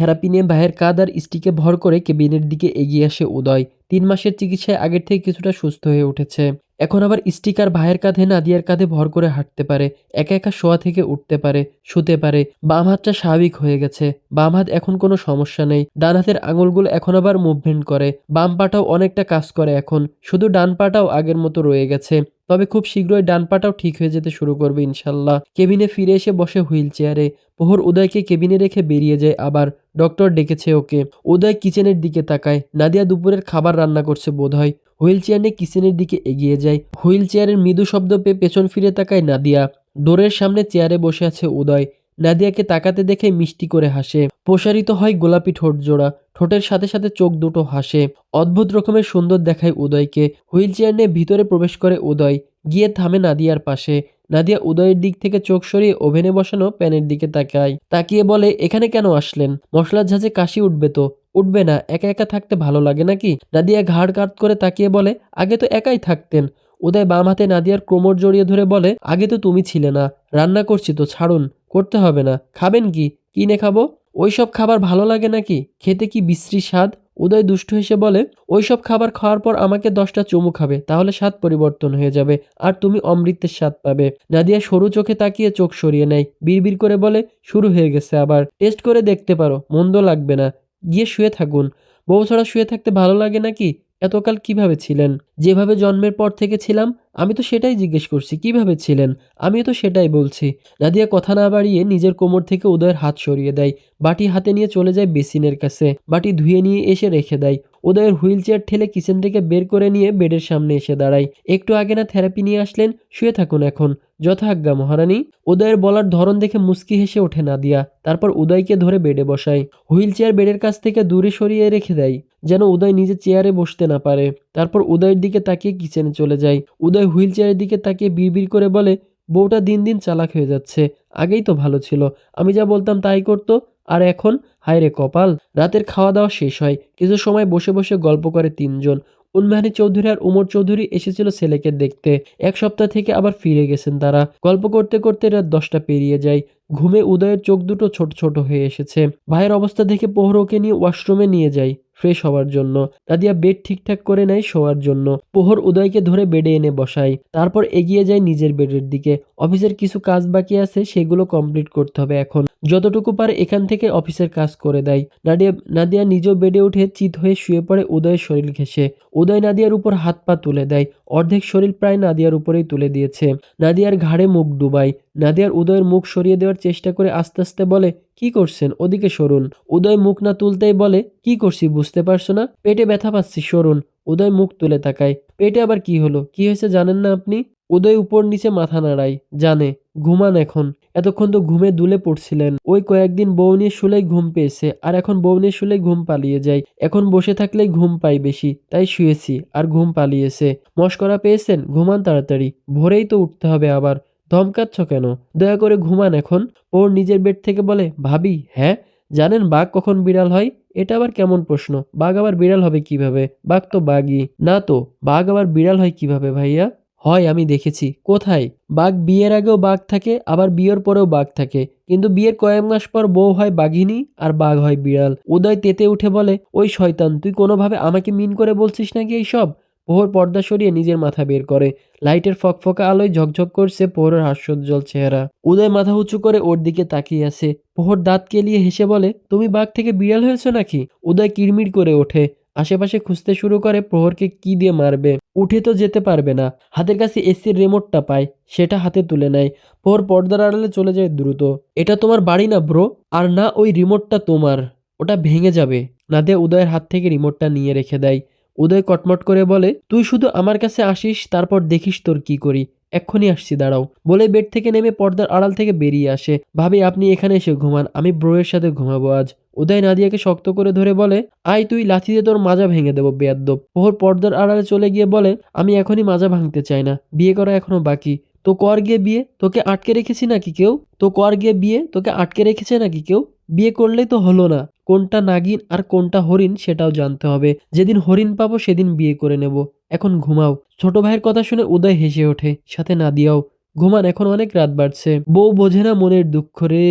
Therapy ভাইয়ের কাঁধ আর স্টিকে ভর করে কেবিনের দিকে এগিয়ে আসে উদয়। তিন মাসের চিকিৎসায় আগের থেকে কিছুটা সুস্থ হয়ে উঠেছে। এখন আবার স্টিকার ভাইয়ের কাঁধে নাদিয়ার কাঁধে ভর করে হাঁটতে পারে। একা একা শোয়া থেকে উঠতে পারে, শুতে পারে। বাম হাতটা স্বাভাবিক হয়ে গেছে। বাম হাত এখন কোনো সমস্যা নেই। ডান হাতের আঙুলগুলো এখন আবার মুভমেন্ট করে। বাম পাটাও অনেকটা কাজ করে এখন। শুধু ডান পাটাও আগের মতো রয়ে গেছে। তবে খুব শীঘ্রই ডান পাটাও ঠিক হয়ে যেতে শুরু করবে ইনশাল্লাহ। কেবিনে ফিরে এসে বসে হুইল চেয়ারে। প্রহর উদয়কে কেবিনে রেখে বেরিয়ে যায়, আবার ডক্টর ডেকেছে ওকে। উদয় কিচেনের দিকে তাকায়। নাদিয়া দুপুরের খাবার রান্না করছে বোধহয়। হুইল চেয়ার নিয়ে কিচেনের দিকে এগিয়ে যায়। হুইল চেয়ারের মৃদু শব্দ পেয়ে পেছন ফিরে তাকায় নাদিয়া। ডোরের সামনে চেয়ারে বসে আছে উদয়। নাদিয়াকে তাকাতে দেখে মিষ্টি করে হাসে। প্রসারিত হয় গোলাপি ঠোঁট জোড়া। ঠোঁটের সাথে সাথে চোখ দুটো হাসে। অদ্ভুত রকমের সুন্দর দেখায় উদয়কে। হুইল চেয়ার নিয়ে ভিতরে প্রবেশ করে উদয়। গিয়ে থামে নাদিয়ার পাশে। নাদিয়া উদয়ের দিক থেকে চোখ সরিয়ে ওভেনে বসানো প্যানের দিকে তাকায়। তাকিয়ে বলে, এখানে কেন আসলেন? মশলার ঝাঁঝে কাশি উঠবে তো। উঠবে না, একা একা থাকতে ভালো লাগে নাকি? নাদিয়া ঘাড় কাট করে তাকিয়ে বলে, আগে তো একাই থাকতেন। উদয় বাম হাতে নাদিয়ার কোমর জড়িয়ে ধরে বলে, আগে তো তুমি ছিলে না। রান্না করছি তো, ছাড়ুন। করতে হবে না। খাবেন কি? কিনে খাব? ওইসব খাবার ভালো লাগে নাকি? খেতে কি বিশ্রী স্বাদ? উদয় দুষ্ট হেসে বলে, ওইসব খাবার খাওয়ার পর আমাকে দশটা চুমু খাবে, তাহলে স্বাদ পরিবর্তন হয়ে যাবে, আর তুমি অমৃতের স্বাদ পাবে। নাদিয়া সরু চোখে তাকিয়ে চোখ সরিয়ে নেয়, বিড়বিড় করে বলে, শুরু হয়ে গেছে আবার, টেস্ট করে দেখতে পারো, মন্দ লাগবে না, গিয়ে শুয়ে থাকুন। বউ ছাড়া শুয়ে থাকতে ভালো লাগে নাকি? এতকাল কীভাবে ছিলেন? যেভাবে জন্মের পর থেকে ছিলাম, আমি তো সেটাই জিজ্ঞেস করছি, কীভাবে ছিলেন? আমি তো সেটাই বলছি। নাদিয়া কথা না বাড়িয়ে নিজের কোমর থেকে উদয়ের হাত সরিয়ে দেয়। বাটি হাতে নিয়ে চলে যায় বেসিনের কাছে। বাটি ধুয়ে নিয়ে এসে রেখে দেয়। উদয়ের হুইল চেয়ার ঠেলে কিচেন থেকে বের করে নিয়ে বেডের সামনে এসে দাঁড়ায়। একটু আগে না থেরাপি নিয়ে আসলেন, শুয়ে থাকুন এখন। যথাজ্ঞা মহারানী। উদয়ের বলার ধরন দেখে মুস্কি হেসে ওঠে নাদিয়া। তারপর উদয়কে ধরে বেডে বসায়। হুইল চেয়ার বেডের কাছ থেকে দূরে সরিয়ে রেখে দেয়, যেন উদয় নিজে চেয়ারে বসতে না পারে। তারপর উদয়ের দিকে তাকিয়ে কিচেনে চলে যায়। উদয় হুইল চেয়ারের দিকে তাকিয়ে বিড়বিড় করে বলে, বউটা দিন দিন চালাক হয়ে যাচ্ছে। আগেই তো ভালো ছিল। আমি যা বলতাম তাই করতো। আর এখন হায় রে কপাল, রাতের খাওয়া দাওয়া শেষ হয়। কিছু সময় বসে বসে গল্প করে তিনজন। উন্মাহানি চৌধুরী আর উমর চৌধুরী এসেছিল ছেলেকে দেখতে। এক সপ্তাহ থেকে আবার ফিরে গেছেন তারা। গল্প করতে করতে রাত দশটা পেরিয়ে যায়। ঘুমে উদয়ের চোখ দুটো ছোট ছোট হয়ে এসেছে। ভাইয়ের অবস্থা দেখে পোহরকে নিয়ে ওয়াশরুমে নিয়ে যায়। ফ্রেশ হওয়ার জন্য। নাদিয়া বেড ঠিকঠাক করে নেয় শোয়ার জন্য। পোহর উদয়কে ধরে বেডে এনে বসায়। তারপর এগিয়ে যায় নিজের বেডের দিকে। অফিসের কিছু কাজ বাকি আছে, সেগুলো কমপ্লিট করতে হবে এখন। যতটুকু পারে এখান থেকে অফিসের কাজ করে দেয়। নাদিয়া নাদিয়া নিজেও বেডে উঠে চিত হয়ে শুয়ে পড়ে উদয়ের শরীর ঘেঁষে। উদয় নাদিয়ার উপর হাত পা তুলে দেয়। অর্ধেক শরীর প্রায় নাদিয়ার উপরেই তুলে দিয়েছে। নাদিয়ার ঘাড়ে মুখ ডুবায়। নাদিয়ার উদয়ের মুখ সরিয়ে দেওয়ার চেষ্টা করে আস্তে আস্তে বলে, কি করছেন? ওদিকে সরুন। উদয় মুখ না তুলতেই বলে, কি করছি বুঝতে পারছ না? পেটে ব্যথা পাচ্ছি, সরুন। উদয় মুখ তুলে তাকায়, পেটে আবার কি হলো? কি হয়েছে জানেন না আপনি? উদয় উপর নিচে মাথা নাড়ায়, জানে, ঘুমান এখন। এতক্ষণ তো ঘুমে দুলে পড়ছিলেন। ওই কয়েকদিন বউ নিয়ে শুলেই ঘুম পেয়েছে, আর এখন বউ নিয়ে শুলেই ঘুম পালিয়ে যায়। এখন বসে থাকলেই ঘুম পাই বেশি, তাই শুয়েছি, আর ঘুম পালিয়েছে। মস্করা পেয়েছেন? ঘুমান তাড়াতাড়ি। ভোরেই তো উঠতে হবে আবার। ধমকাচ্ছ কেন? দয়া করে ঘুমান এখন। ওর নিজের বেড থেকে বলে, ভাবি হ্যাঁ? জানেন বাঘ কখন বিড়াল হয়? এটা আবার কেমন প্রশ্ন? বাঘ আবার বিড়াল হবে কীভাবে? বাঘ তো বাঘই। না তো, বাঘ আবার বিড়াল হয় কীভাবে ভাইয়া? হয়, আমি দেখেছি। কোথায়? বাঘ বিয়ের আগেও বাঘ থাকে, আবার বিয়ের পরেও বাঘ থাকে। কিন্তু বিয়ের কয়েক মাস পর বউ হয় বাঘিনী আর বাঘ হয় বিড়াল। উদয় তেতে উঠে বলে, ওই শয়তান, তুই কোনোভাবে আমাকে মিন করে বলছিস নাকি এই সব পোহর পর্দা সরিয়ে নিজের মাথা বের করে। লাইটের ফকফকা আলোয় ঝকঝক করছে পোহরের হাস্যোজ্জ্বল চেহারা। উদয় মাথা উঁচু করে ওর দিকে তাকিয়ে আছে। পোহর দাঁত কেলিয়ে হেসে বলে, তুমি বাঘ থেকে বিড়াল হয়েছো নাকি? উদয় কিড়মিড় করে ওঠে। আশেপাশে খুঁজতে শুরু করে প্রহরকে কি দিয়ে মারবে। উঠে তো যেতে পারবে না। হাতের কাছে এসির রিমোটটা পায়, সেটা হাতে তুলে নেয়। প্রহর পর্দার আড়ালে চলে যায় দ্রুত। এটা তোমার বাড়ি না ব্রো? আর না ওই রিমোটটা তোমার। ওটা ভেঙে যাবে। না নাদিয়া উদয়ের হাত থেকে রিমোটটা নিয়ে রেখে দেয়। উদয় কটমট করে বলে, তুই শুধু আমার কাছে আসিস, তারপর দেখিস তোর কি করি। এক্ষুনি আসছি, দাঁড়াও। বলে বেড থেকে নেমে পর্দার আড়াল থেকে বেরিয়ে আসে। ভাবি, আপনি এখানে এসে ঘুমান, আমি ব্রোয়ের সাথে ঘুমাবো আজ। উদয় নাদিয়াকে শক্ত করে ধরে বলে, আয়, তুই লাথি দিয়ে তোর মাজা ভেঙে দেবো, বেয়াদ্দব। পোহর পর্দার আড়ালে চলে গিয়ে বলে, আমি এখনই মাজা ভাঙতে চাই না, বিয়ে করা এখনও বাকি। তো কর গিয়ে বিয়ে, তোকে আটকে রেখেছি নাকি কেউ? তো কর গিয়ে বিয়ে, তোকে আটকে রেখেছে নাকি কেউ? বিয়ে করলেই তো হলো না। কোনটা নাগিন আর কোনটা হরিণ সেটাও জানতে হবে। যেদিন হরিণ পাবো সেদিন বিয়ে করে নেব। এখন ঘুমাও। ছোট ভাইয়ের কথা শুনে উদয় হেসে ওঠে, সাথে নাদিয়াও। ঘুমান, এখন অনেক রাত বাড়ছে। বউ বোঝে না মনের দুঃখ রে।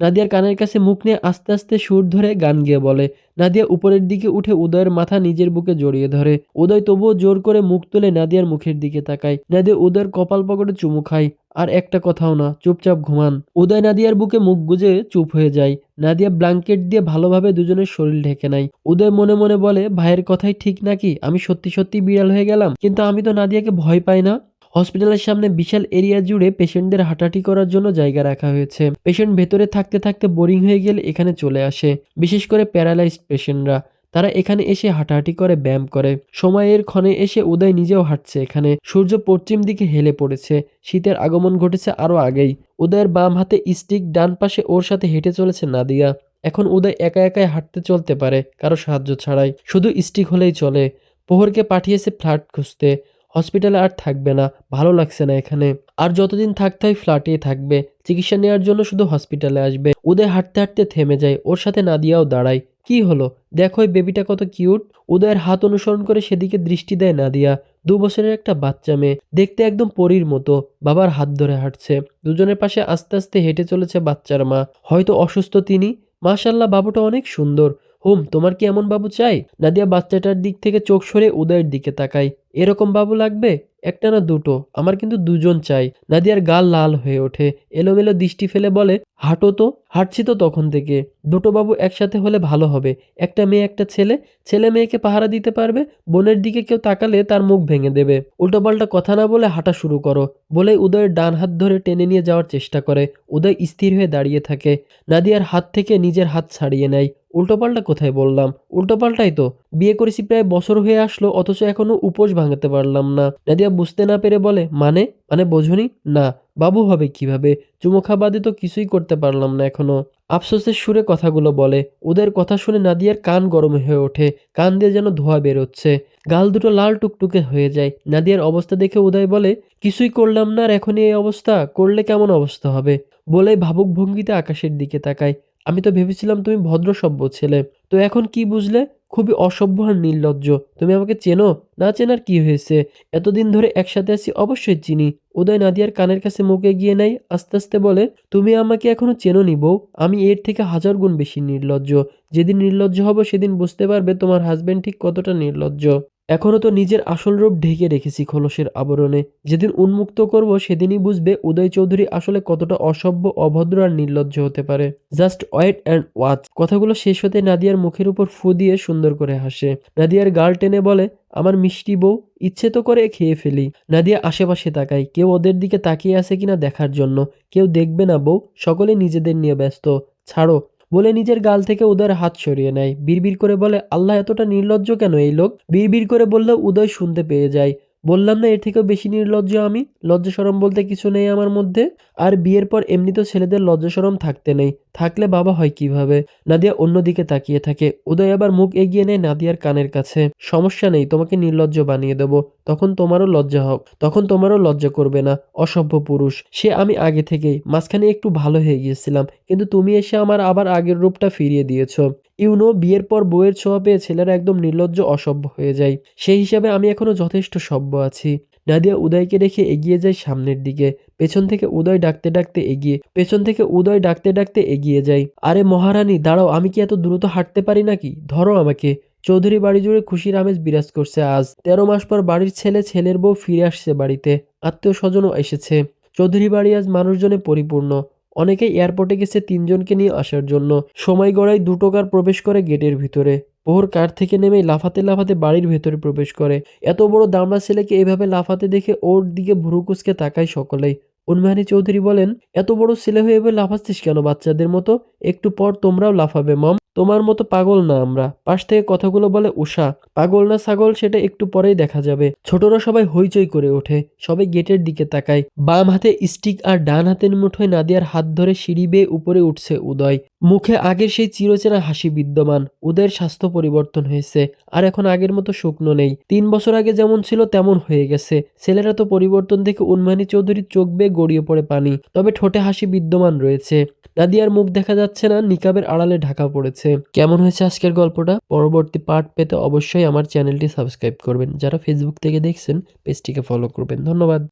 নাদিয়ার কানের কাছে মুখ নিয়ে আস্তে আস্তে সুর ধরে গান গিয়ে বলে, নাদিয়া উপরের দিকে উঠে উদয়ের মাথা নিজের বুকে জড়িয়ে ধরে। উদয় তবুও জোর করে মুখ তুলে নাদিয়ার মুখের দিকে তাকায়। নাদিয়া উদয়ের কপাল পকেটে চুমু খায়, আর একটা কথাও না, চুপচাপ ঘুমান। উদয় নাদিয়ার বুকে মুখ গুজে চুপ হয়ে যায়। নাদিয়া ব্ল্যাঙ্কেট দিয়ে ভালোভাবে দুজনের শরীর ঢেকে নেয়। উদয় মনে মনে বলে, ভাইয়ের কথাই ঠিক নাকি? আমি সত্যি সত্যি বিড়াল হয়ে গেলাম। কিন্তু আমি তো নাদিয়াকে ভয় পাই না। হসপিটালের সামনে বিশাল এরিয়া জুড়ে পেশেন্টদের হাঁটাহাঁটি করার জন্য জায়গা রাখা হয়েছে। পেশেন্ট ভেতরে থাকতে থাকতে বোরিং হয়ে গেলে এখানে চলে আসে, বিশেষ করে প্যারালাইজড পেশেন্টরা। তারা এখানে এসে হাঁটাহাঁটি করে, ব্যায়াম করে। সময়ের ক্ষণে এসে উদয় নিজেও হাঁটছে এখানে। সূর্য পশ্চিম দিকে হেলে পড়েছে। শীতের আগমন ঘটেছে আরও আগেই। উদয়ের বাম হাতে স্টিক, ডান পাশে ওর সাথে হেঁটে চলেছে নাদিয়া। এখন উদয় একা একাই হাঁটতে চলতে পারে, কারও সাহায্য ছাড়াই। শুধু স্টিক হলেই চলে। পোহরকে পাঠিয়েছে ফ্ল্যাট খুঁজতে। হসপিটালে আর থাকবে না, ভালো লাগছে না এখানে। আর যতদিন থাকতে হয় ফ্ল্যাটেই থাকবে, চিকিৎসা নেওয়ার জন্য শুধু হসপিটালে আসবে। উদয় হাঁটতে হাঁটতে থেমে যায়, ওর সাথে না নাদিয়াও দাঁড়ায়। কি হলো? দেখো ওই বেবিটা কত কিউট উদয়ের হাত অনুসরণ করে সেদিকে দৃষ্টি দেয় নাদিয়া, দু বছরের একটা বাচ্চা মেয়ে। দেখতে একদম পরীর মতো, বাবার হাত ধরে হাঁটছে। দুজনের পাশে আস্তে আস্তে হেঁটে চলেছে বাচ্চার মা। হয়তো অসুস্থ তিনি। মাশাল্লাহ বাবুটা অনেক সুন্দর। হুম, তোমার কি এমন বাবু চাই? নাদিয়া বাচ্চাটার দিক থেকে চোখ সরে উদয়ের দিকে তাকায়। এরকম বাবু লাগবে? একটা না দুটো? আমার কিন্তু দুজন চাই। নাদিয়ার গাল লাল হয়ে ওঠে। এলোমেলো দৃষ্টি ফেলে বলে, হাঁটো তো, হাঁটছি তো তখন থেকে। দুটো বাবু একসাথে হলে ভালো হবে। একটা মেয়ে, একটা ছেলে। ছেলে মেয়েকে পাহারা দিতে পারবে? বোনের দিকে কেউ তাকালে তার মুখ ভেঙে দেবে। উল্টোপাল্টা কথা না বলে হাঁটা শুরু করো। বলে উদয়ের ডান হাত ধরে টেনে নিয়ে যাওয়ার চেষ্টা করে। উদয় স্থির হয়ে দাঁড়িয়ে থাকে। নাদিয়ার হাত থেকে নিজের হাত ছাড়িয়ে নেয়। উল্টোপাল্টা কোথায় বললাম। উল্টোপাল্টাই তো। বিয়ে করেছি প্রায় বছর হয়ে আসলো, অথচ এখনও উপোস ভাঙাতে পারলাম না। নাদিয়া বুঝতে না পেরে বলে মানে? মানে বোঝনি? না। বাবু হবে কীভাবে? চুমুখা বাদে তো কিছুই করতে পারলাম না এখনও। আফসোসের সুরে কথাগুলো বলে। ওদের কথা শুনে নাদিয়ার কান গরম হয়ে ওঠে। কান দিয়ে যেন ধোয়া বেরোচ্ছে। গাল দুটো লাল টুকটুকে হয়ে যায়। নাদিয়ার অবস্থা দেখে উদয় বলে, কিছুই করলাম না আর এখনই এই অবস্থা? করলে কেমন অবস্থা হবে? বলে ভাবুক ভঙ্গিতে আকাশের দিকে তাকায়। আমি তো ভেবেছিলাম তুমি ভদ্র সভ্য ছেলে। তো এখন কি বুঝলে? খুবই অসভ্য আর নির্লজ্জ। তুমি আমাকে চেনো? না চেনার কি হয়েছে? এতদিন ধরে একসাথে আছি, অবশ্যই চিনি। উদয় নাদিয়ার কানের কাছে মুখে গিয়ে নেয়, আস্তে আস্তে বলে, তুমি আমাকে এখনও চেনো নি বউ। আমি এর থেকে হাজার গুণ বেশি নির্লজ্জ। যেদিন নির্লজ্জ হব, সেদিন বুঝতে পারবে তোমার হাজব্যান্ড ঠিক কতটা নির্লজ্জ। এখনও তো নিজের আসল রূপ ঢেকে রেখেছি খোলসের আবরণে। যেদিন উন্মুক্ত করব, সেদিনই বুঝবে উদয় চৌধুরী আসলে কতটা অসভ্য, অভদ্র আর নির্লজ্জ হতে পারে। Just wait and watch. কথাগুলো শেষ হতে নাদিয়ার মুখের উপর ফু দিয়ে সুন্দর করে হাসে। নাদিয়ার গাল টেনে বলে, আমার মিষ্টি বউ, ইচ্ছে তো করে খেয়ে ফেলি। নাদিয়া আশেপাশে তাকায়। কেউ ওদের দিকে তাকিয়ে আছে কিনা দেখার জন্য। কেউ দেখবে না বউ সকলে নিজেদের নিয়ে ব্যস্ত। ছাড়ো বলে নিজের গাল থেকে উদয়ের হাত সরিয়ে নেয়। বিড়বিড় করে বলে, আল্লাহ এতটা নির্লজ্জ কেন এই লোক? বিড়বিড় করে বললে উদয় শুনতে পেয়ে যায়। বললাম না, এর থেকেও বেশি নির্লজ্জ আমি। লজ্জা সরম বলতে কিছু নেই আমার মধ্যে। আর বিয়ের পর এমনি তো ছেলেদের লজ্জা সরম থাকতে নেই। থাকলে বাবা হয় কীভাবে? নাদিয়া অন্যদিকে তাকিয়ে থাকে। উদয় আবার মুখ এগিয়ে নেয় নাদিয়ার কানের কাছে। সমস্যা নেই, তোমাকে নির্লজ্জ বানিয়ে দেব। তখন তোমারও লজ্জা হোক। তখন তোমারও লজ্জা করবে না, অসভ্য পুরুষ। সে আমি আগে থেকেই। মাঝখানে একটু ভালো হয়ে গিয়েছিলাম। কিন্তু তুমি এসে আমার আবার আগের রূপটা ফিরিয়ে দিয়েছ। ইউনো বিয়ের পর বউয়ের ছোঁয়া পেয়ে ছেলেরা একদম নির্লজ্জ অসভ্য হয়ে যায়। সেই হিসাবে আমি এখনও যথেষ্ট সভ্য আছি। নাদিয়া উদয়কে রেখে এগিয়ে যায় সামনের দিকে। পেছন থেকে উদয় ডাকতে ডাকতে এগিয়ে, পেছন থেকে উদয় ডাকতে ডাকতে এগিয়ে যায়। আরে মহারানী, দাঁড়াও, আমি কি এত দ্রুত হাঁটতে পারি নাকি? ধরো আমাকে। চৌধুরী বাড়ি জুড়ে খুশির আমেজ বিরাজ করছে আজ। তেরো মাস পর বাড়ির ছেলে ছেলের বউ ফিরে আসছে বাড়িতে। আত্মীয় স্বজনও এসেছে। চৌধুরী বাড়ি আজ মানুষজনে পরিপূর্ণ। অনেকেই এয়ারপোর্টে গেছে তিনজনকে নিয়ে আসার জন্য। সময় গড়ায় দুটো কার প্রবেশ করে গেটের ভিতরে। ভোর কার থেকে নেমে লাফাতে লাফাতে বাড়ির ভেতরে প্রবেশ করে। এত বড় দামড়া ছেলেকে এভাবে লাফাতে দেখে ওর দিকে ভুরুকুচকে তাকায় সকলেই। উন্মাহানি চৌধুরী বলেন, এত বড় ছেলে হয়ে এভাবে লাফাচ্ছিস কেন বাচ্চাদের মতো? একটু পর তোমরাও লাফাবে, মম। তোমার মতো পাগল না আমরা। পাশ থেকে কথাগুলো বলে উষা, পাগল না ছাগল সেটা একটু পরেই দেখা যাবে। ছোটরা সবাই হইচই করে ওঠে, সবাই গেটের দিকে তাকায়। বাম হাতে স্টিক আর ডান হাতের মুঠোয় নাদিয়ার হাত ধরে সিঁড়ি বেয়ে উপরে উঠছে উদয়। মুখে আগের সেই চিরচেনা হাসি বিদ্যমান, উদয়ের স্বাস্থ্য পরিবর্তন হয়েছে, আর এখন আগের মতো শুকনো নেই। তিন বছর আগে যেমন ছিল তেমন হয়ে গেছে। ছেলেরা তো পরিবর্তন দেখে উন্মানি চৌধুরীর চোখ বেয়ে গড়িয়ে পড়ে পানি, তবে ঠোঁটে হাসি বিদ্যমান রয়েছে। নাদিয়ার মুখ দেখা যাচ্ছে না, নিকাবের আড়ালে ঢাকা পড়েছে। কেমন হয়েছে আজকের গল্পটা? পরবর্তী পার্ট পেতে অবশ্যই আমার চ্যানেলটি সাবস্ক্রাইব করবেন। যারা ফেসবুক থেকে দেখছেন, পেজটিকে ফলো করবেন। ধন্যবাদ।